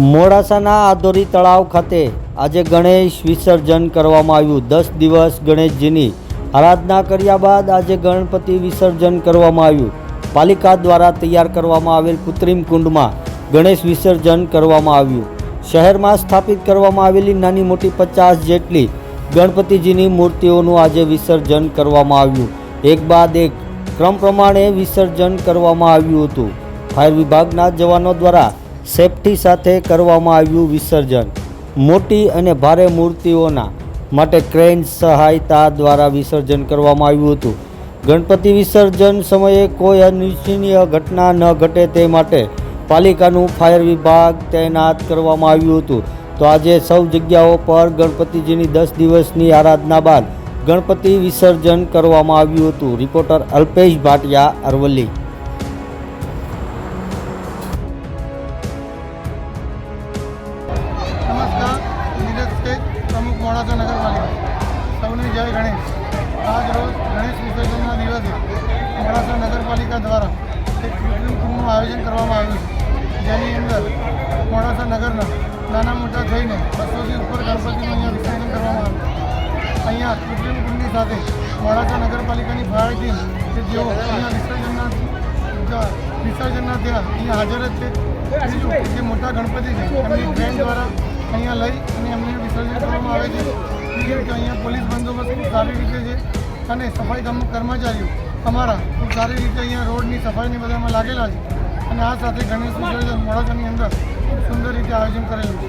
મોડાસાના આદોરી તળાવ ખાતે આજે ગણેશ વિસર્જન કરવામાં આવ્યું. દસ દિવસ ગણેશજીની આરાધના કર્યા બાદ આજે ગણપતિ વિસર્જન કરવામાં આવ્યું. પાલિકા દ્વારા તૈયાર કરવામાં આવેલ કૃત્રિમ કુંડમાં ગણેશ વિસર્જન કરવામાં આવ્યું. શહેરમાં સ્થાપિત કરવામાં આવેલી નાની મોટી પચાસ જેટલી ગણપતિજીની મૂર્તિઓનું આજે વિસર્જન કરવામાં આવ્યું. એક બાદ એક ક્રમ પ્રમાણે વિસર્જન કરવામાં આવ્યું હતું. ફાયર વિભાગના જવાનો દ્વારા સેફટી સાથે કરવામાં આવ્યું વિસર્જન. મોટી અને ભારે મૂર્તિઓના માટે ક્રેન સહાયતા દ્વારા વિસર્જન કરવામાં આવ્યું હતું. ગણપતિ વિસર્જન સમયે કોઈ અનિચ્છનીય ઘટના ન ઘટે તે માટે પાલિકાનું ફાયર વિભાગ તૈનાત કરવામાં આવ્યું હતું. તો આજે સૌ જગ્યાઓ પર ગણપતિજીની દસ દિવસની આરાધના બાદ ગણપતિ વિસર્જન કરવામાં આવ્યું હતું. રિપોર્ટર અલ્પેશ ભાટિયા અરવલ્લી. મોડાસા નગરપાલિકા સૌને જય ગણેશ. આજ રોજ ગણેશ વિસર્જનના દિવસે મોડાસા નગરપાલિકા દ્વારા એક કૃત્રિમ આયોજન કરવામાં આવ્યું છે. જેની અંદર મોડાસા નગરના નાના મોટા થઈને બસોથી ઉપર ગણપતિનું અહીંયા વિસર્જન કરવામાં આવ્યું અહીંયા કૃત્રિમ કુંડની સાથે મોડાસા નગરપાલિકાની ફાયર ટીમ કે જેઓ અહીંયા વિસર્જનના વિસર્જનના ત્યાં અહીંયા હાજર જ છે. જે મોટા ગણપતિ છે, એમની ટ્રેન દ્વારા અહીંયા લઈ અને એમને વિસર્જન આવે છે. કે અહીંયા પોલીસ બંદોબસ્ત ખૂબ સારી રીતે છે અને સફાઈ કર્મચારીઓ અમારા ખૂબ સારી રીતે અહીંયા રોડની સફાઈની બધામાં લાગેલા છે. અને આ સાથે ગણેશ વિસર્જન મોડાસાની અંદર ખૂબ સુંદર રીતે આયોજન કરેલું છે.